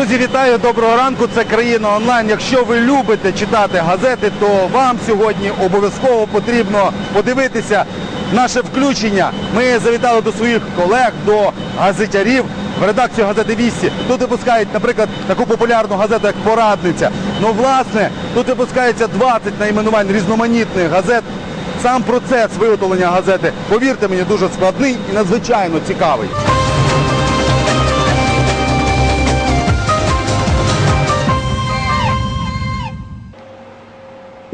Друзі, вітаю, доброго ранку. Це країна онлайн. Якщо ви любите читати газети, то вам сьогодні обов'язково потрібно подивитися наше включення. Ми завітали до своїх колег, до газетярів в редакцію газети Вісті. Тут випускають, наприклад, таку популярну газету, як Порадниця. Ну, власне, тут випускається 20 найменувань різноманітних газет. Сам процес виготовлення газети, повірте мені, дуже складний і надзвичайно цікавий.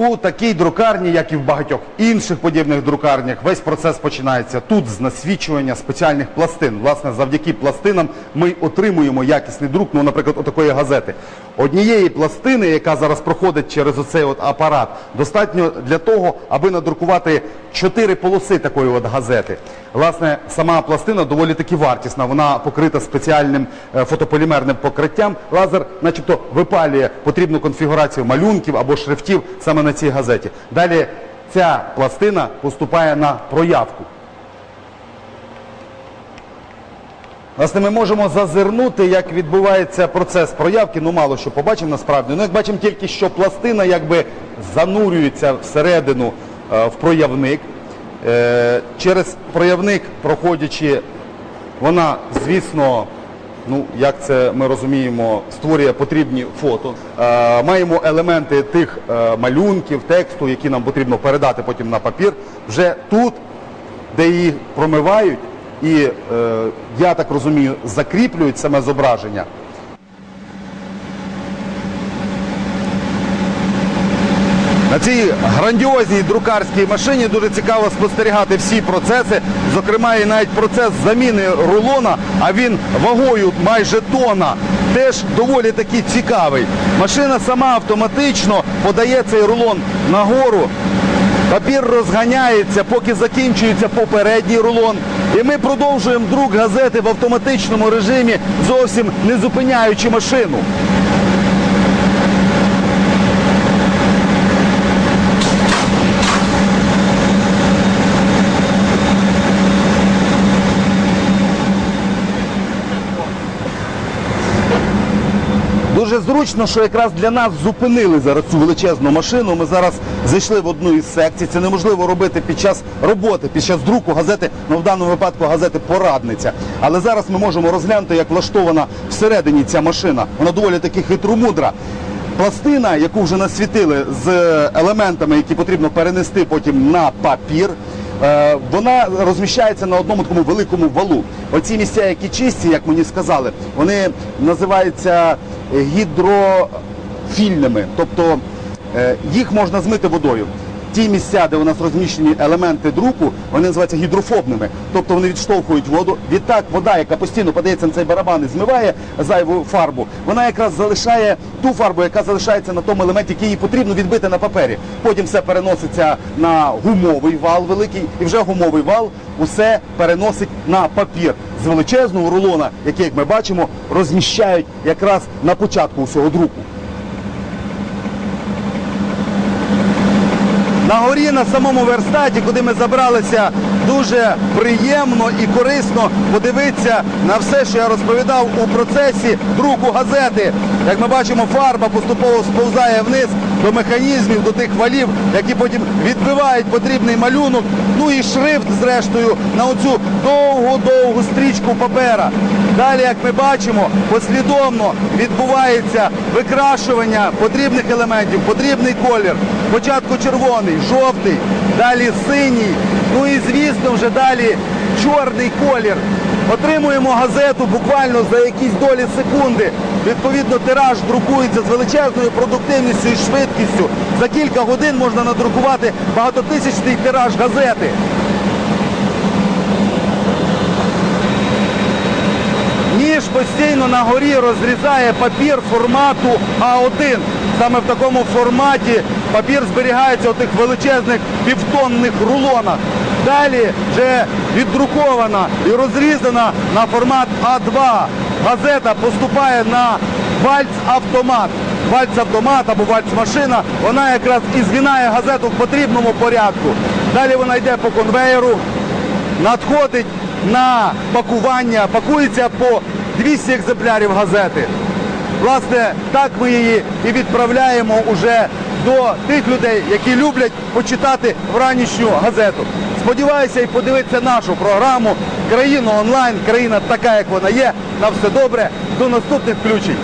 У такій друкарні, як і в багатьох інших подібних друкарнях, весь процес починається тут з насвічування спеціальних пластин. Власне, завдяки пластинам ми отримуємо якісний друк, ну, наприклад, отакої газети. Однієї пластини, яка зараз проходить через оцей от апарат, достатньо для того, аби надрукувати чотири полоси такої от газети. Власне, сама пластина доволі таки вартісна. Вона покрита спеціальним е, фотополімерним покриттям. Лазер, начебто, випалює потрібну конфігурацію малюнків або шрифтів саме на цій газеті. Далі ця пластина поступає на проявку. Власне, ми можемо зазирнути, як відбувається процес проявки. Ну, мало що побачимо насправді. Ну, як бачимо тільки, що пластина якби занурюється всередину е, в проявник. Е, через проявник, проходячи, вона, звісно, ну, як це ми розуміємо, створює потрібні фото. Е, маємо елементи тих е, малюнків, тексту, які нам потрібно передати потім на папір. Вже тут де її промивають і, е, я так розумію, закріплюють саме зображення. На цій грандіозній друкарській машині дуже цікаво спостерігати всі процеси, зокрема і навіть процес заміни рулона, а він вагою майже тона, теж доволі таки цікавий. Машина сама автоматично подає цей рулон нагору, Папір розганяється, поки закінчується попередній рулон. І ми продовжуємо друк газети в автоматичному режимі, зовсім не зупиняючи машину. Дуже зручно, що якраз для нас зупинили зараз цю величезну машину. Ми зараз зайшли в одну із секцій. Це неможливо робити під час роботи, під час друку газети, ну в даному випадку газети порадниця. Але зараз ми можемо розглянути, як влаштована всередині ця машина. Вона доволі таки хитромудра. Пластина, яку вже насвітили з елементами, які потрібно перенести потім на папір. Е, Вона розміщається на одному такому великому валу. Оці місця, які чисті, як мені сказали, вони називаються гідрофільними, тобто е, їх можна змити водою. Ті місця, де у нас розміщені елементи друку, вони називаються гідрофобними, тобто вони відштовхують воду. Відтак вода, яка постійно подається на цей барабан і змиває зайву фарбу, вона якраз залишає ту фарбу, яка залишається на тому елементі, який їй потрібно відбити на папері. Потім все переноситься на гумовий вал великий, і вже гумовий вал усе переносить на папір з величезного рулона, який, як ми бачимо, розміщають якраз на початку усього друку. На горі на самому верстаті, куди ми забралися, дуже приємно і корисно подивитися на все, що я розповідав у процесі друку газети. Як ми бачимо, фарба поступово сповзає вниз до механізмів, до тих валів, які потім відбивають потрібний малюнок. Ну і шрифт, зрештою, на оцю довгу-довгу стрічку папера. Далі, як ми бачимо, послідовно відбувається викрашування потрібних елементів, потрібний колір. Спочатку червоний, жовтий, далі синій, ну і звісно вже далі чорний колір. Отримуємо газету буквально за якісь долі секунди. Відповідно, тираж друкується з величезною продуктивністю і швидкістю. За кілька годин можна надрукувати багатотисячний тираж газети. Ніж постійно на горі розрізає папір формату А1. Саме в такому форматі папір зберігається у тих величезних півтонних рулонах. Далі вже віддрукована і розрізана на формат А2. Газета поступає на вальц-автомат. Вальц-автомат або вальц-машина, вона якраз і згинає газету в потрібному порядку. Далі вона йде по конвеєру, надходить на пакування, пакується по 200 екземплярів газети. Власне, так ми її і відправляємо уже до тих людей, які люблять почитати вранішню газету. Сподіваюся і подивитися нашу програму Країна онлайн, країна така, як вона є. На все добре. До наступних включень.